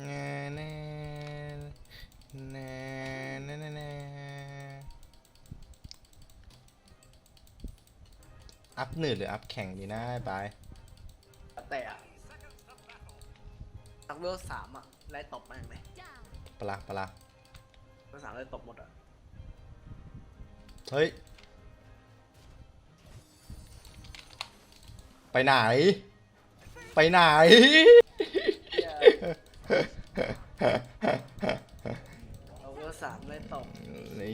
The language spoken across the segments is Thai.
แน่แน่แน่แน่แน่แน่อัพหนืดหรืออัพแข่งดีนะไอ้บายแต่อะตักเวลสามอะไล่ตบแม่งเลยปะละปะละเวลสามไล่ตบหมดอะเฮ้ย ไปไหน ไปไหน เราเวลสามไล่ตบนี่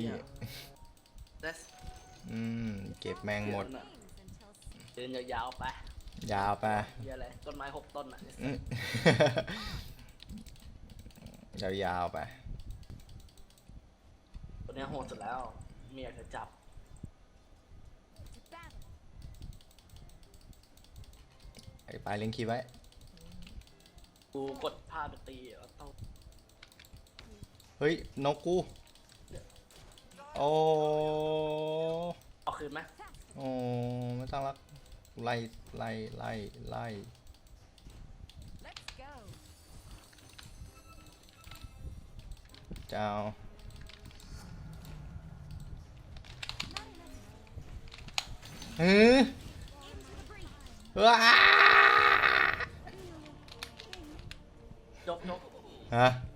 เดสอืมเก็บแมงหมด เดินยาวๆไป ยาวไปเยอะเลยต้นไม้หกต้นอะอืม ยาวๆไป ตัวเนี้ยโหดสุดแล้วเมียจะจับ ไอ้ปลายเล็งคีย์ไว้ กูกดผ้าไปตีแล้วต้อง เฮ้ยนกกูโอ้เอาคืนไหมโอ้ไม่ต้องรักไล่ไล่ไล่ไล่เจ้าหือว้ายกยกฮะปักของ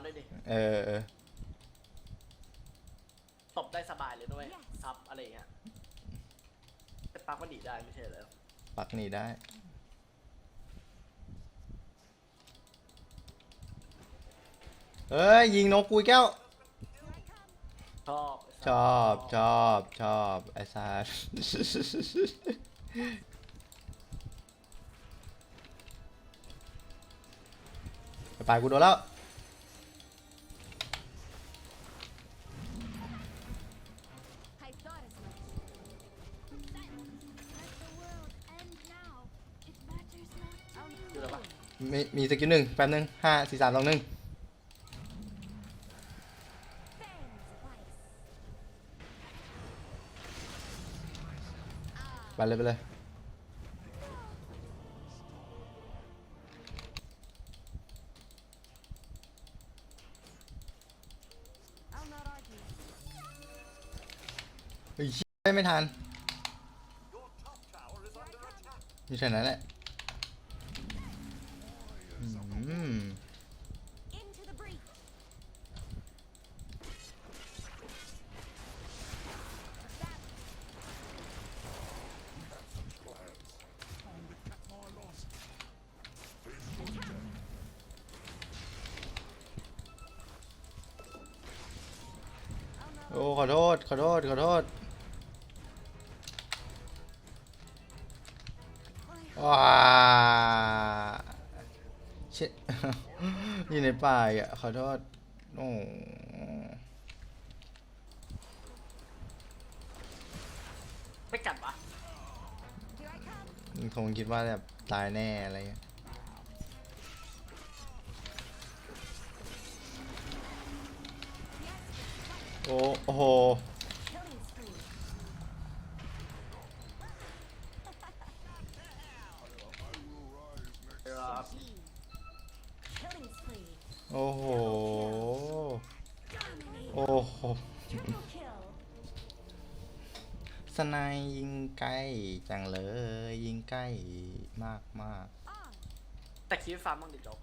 มันด้วยดิเออเออตบได้สบายเลยด้วยซับอะไรอย่างเงี้ยแต่ปักมันดีได้ไม่ใช่เหรอปักหนี่ได้ เอ้ยยิงนกกูอีกแก้ว ชอบชอบชอบชอบไอ้ซาสไปไปกูโดนแล้ว มีสกิลหนึ่งแป๊บนึงห้าสี่สามสองหนึ่งไปเลยไปเลยเฮ้ยไม่ทันนี่แค่นั้นแหละ อืม Into the breach. โอ้ขอโทษ ขอโทษ ขอโทษว้าเช็ดอยู่ในป่าอีกอะขอโทษโอ้ไม่กัดวะ Here I come. มันคงคิดว่าแบบตายแน่อะไรเงี้ยโอ้โอ้โห Killing spree. เโอ้โห Dominating. โอ้โห Triple kill. สไนยยิงใกล้จังเลย ยิงใกล้มากมาก On. แต่คิดฟาร์มบ้างดิจบ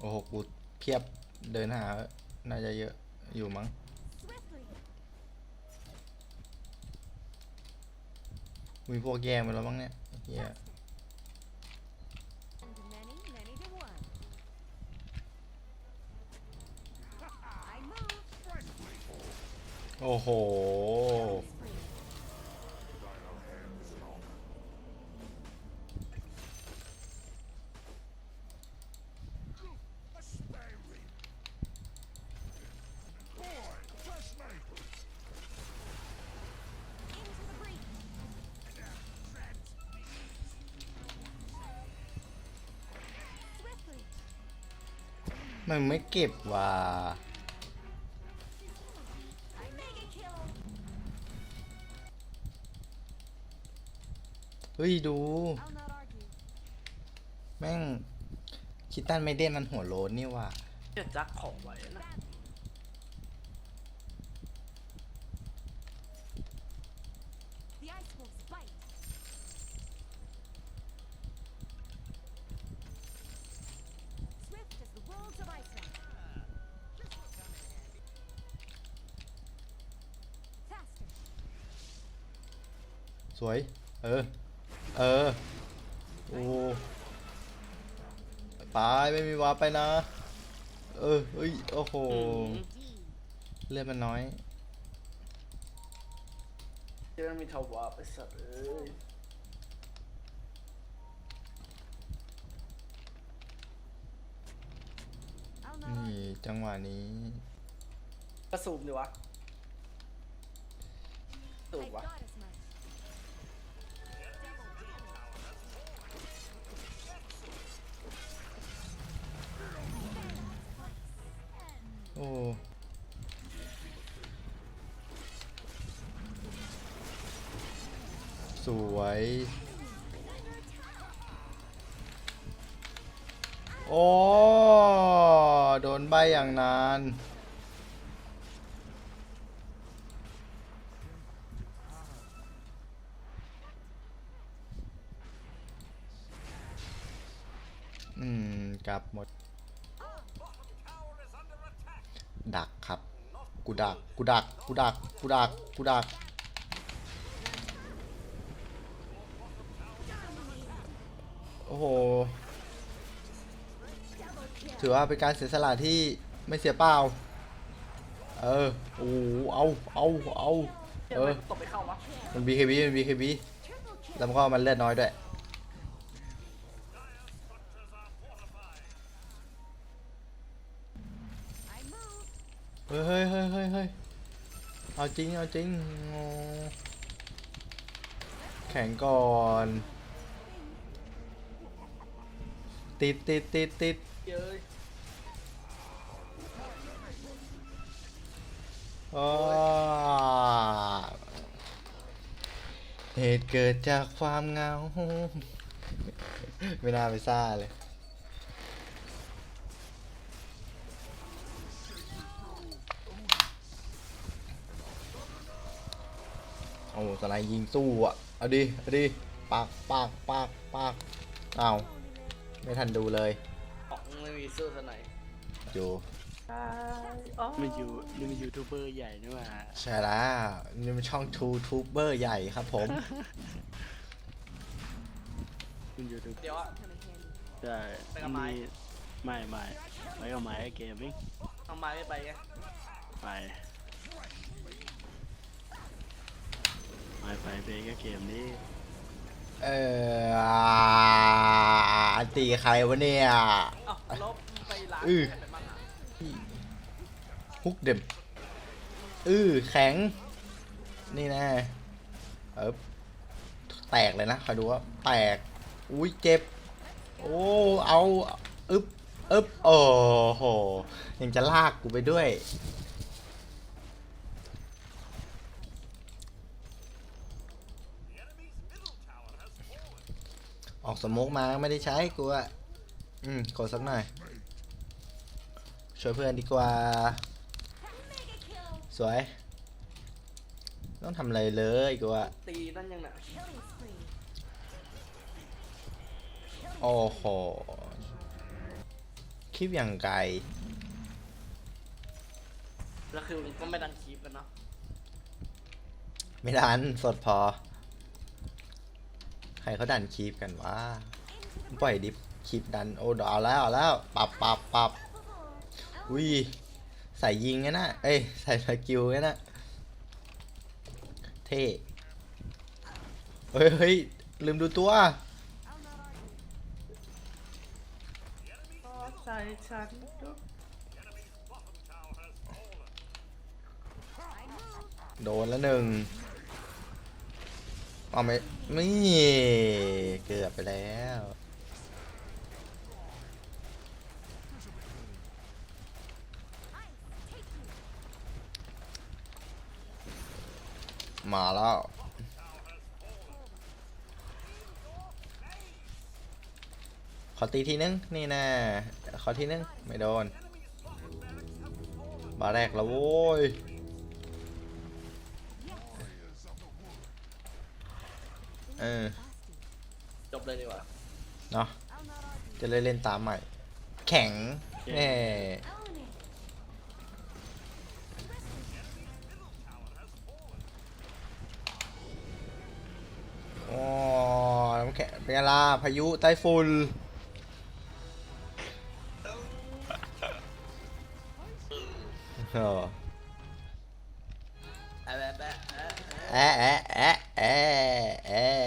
โอ้โห กูเพียบเดินหา น่าจะเยอะอยู่มั้ง Swiftly. มีพวกแย่งไปแล้วมั้งเนี่ยเฮีย โอ้โห มันไม่เก็บว่ะ ฮ้ย ดู I'll not argue. แม่ง คิตตันไม่เด่นมันหัวโลนนี่ว่ะ Here จะจักของไว้นะ The ice wolves bite. Swift as the worlds of Iceland. Faster. สวย เออ เออ โอ้ไปไม่มีวาร์ปไปนะ เออเฮ้ย โอ้โห เลือดมันน้อยเจะมีทวารไปสัตว์เอ้ย I'll not นี่จังหวะนี้ กระสูมดิวะ อ้สวย โอ้ โดนใบอย่างนาน อืม กลับหมด ดักครับ กูดัก กูดัก กูดัก กูดัก กูดัก โอ้โห ถือว่าเป็นการเสียสละที่ไม่เสียเปล่า เออ โอ้โหเอา เอา เอาเฮ้ยเอทำไมอตบไปเข้าวะมัน BKB มัน BKB แล้วมันก็มันเลือดน้อยด้วย เฮ้ยเฮ้ยเฮ้ยเฮ้ยเอาจริง เอาจริง แข่งก่อน ติดติดติดติดเหตุเกิดจากความเงา ไม่น่าไปซ่าเลย โอ้สไลด์ยิงสู้อะเอาดิเอาดิปากปากปากปากอ้าวไม่ทันดูเลยของไม่มีสู้สไหนอยู่มันอยู่นี่มันยูทูบเบอร์ใหญ่นี่หว่าใช่แล้วนี่มันช่องทูทูบเบอร์ใหญ่ครับผมมันยูทูบเดี๋ยวอะ ใช่ไปกับไม้ ไม่ไม่ไปกับไม้เกมมิ่งทำไมไม่ไปไงไป ไม่ไปเพลงก็เกมนี้เอออันตีใครวะเนี่ยเอ้าลบไปล้างอื้อแผ่นไปมั่งอะฮุกเด็มอือแข็ง นี่แน่เออแตกเลยนะคอยดูว่า แตก อุ้ยเจ็บ โอ้เอา อึบอึบโอ้โหยังจะลากกูไปด้วย ออกสโมกมาไม่ได้ใช้กูอะอืมกดสักหน่อย ช่วยเพื่อนดีกว่า Mega kill. สวย ต้องทำอะไรเลยกูอะตีนั่นยังน่ะ Killing spree. โอ้โห คลิปอย่างไกล แล้วคือมันก็ไม่ดันคลิปกันเนาะ ไม่ดัน สดพอใคร เขาดันคลิปกันวะปล่อยดิฟคลิปดันโอ้เดี๋ยวเอาแล้วเอาแล้วปรับปรับปรับอุ้ยใส่ยิงไงนะเอ้ยใส่สกิลไงนะเท่เฮ้ยเฮ้ยลืมดูตัว I'll not argue. ใส่ฉัน I move. โดนแล้วหนึ่ง เอาไม่ไม่เกือบไปแล้วมาแล้วขอตีทีนึง นี่นะขอทีนึง ไม่โดนมาแรกแล้วโว้ย เออจบเลยดีกว่าเนาะจะเล่นเล่นตามใหม่ แข็งแน่ Own it. โอ้น้ำแข็งเป็นไงล่ะพายุไต้ฝุ่นเออแอะแอะแอะแอะแอะแอะแอะแอะ